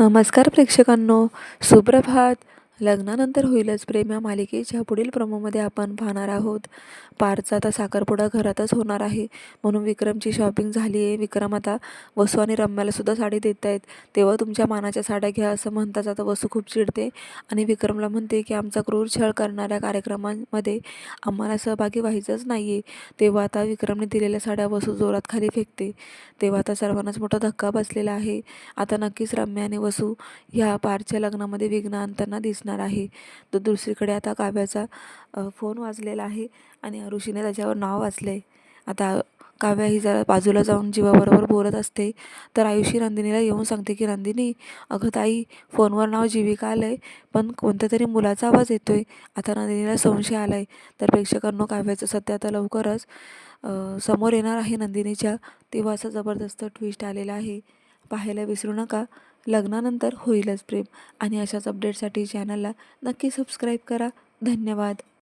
नमस्कार प्रेक्षकांनो सुप्रभात. लग्नानंतर होईलच. प्रेम या मालिकेच्या पुढील प्रोमोमध्ये आपण पाहणार आहोत. पारचा आता साखरपुडा घरातच होणार आहे. म्हणून विक्रमची शॉपिंग झाली आहे विक्रम आता वसू आणि रम्यालासुद्धा साडी देत आहेत तेव्हा तुमच्या मानाच्या साड्या घ्या असं म्हणताच आता वसू खूप चिडते आणि विक्रमला म्हणते की आमचा क्रूर छळ करणाऱ्या कार्यक्रमांमध्ये आम्हाला सहभागी व्हायचंच नाही आहे तेव्हा आता विक्रमने दिलेल्या साड्या वसू जोरात खाली फेकते. तेव्हा आता सर्वांनाच मोठा धक्का बसलेला आहे. आता नक्कीच रम्या आणि वसू ह्या पारच्या लग्नामध्ये विघ्न आणताना दिसणार आहे. तर दुसरीकडे आता काव्याचा फोन वाजलेला आहे आणि ऋषीने त्याच्यावर नाव वाचले आता काव्या ही जरा बाजूला जाऊन जीवाबरोबर बोलत असते तर आयुषी नंदिनीला येऊन सांगते की नंदिनी अगं ताई फोनवर नाव जीविका आलं आहे पण कोणत्या तरी मुलाचा आवाज येतो आहे आता नंदिनीला संशय आला आहे तर प्रेक्षकांनो काव्याचं सध्या आता लवकरच समोर येणार आहे नंदिनीच्या. तेव्हा असा जबरदस्त ट्विस्ट आलेला आहे. पाहायला विसरू नका. लग्नानंतर होईलच प्रेम. आणि अशाच अपडेटसाठी चॅनलला नक्की सबस्क्राईब करा. धन्यवाद.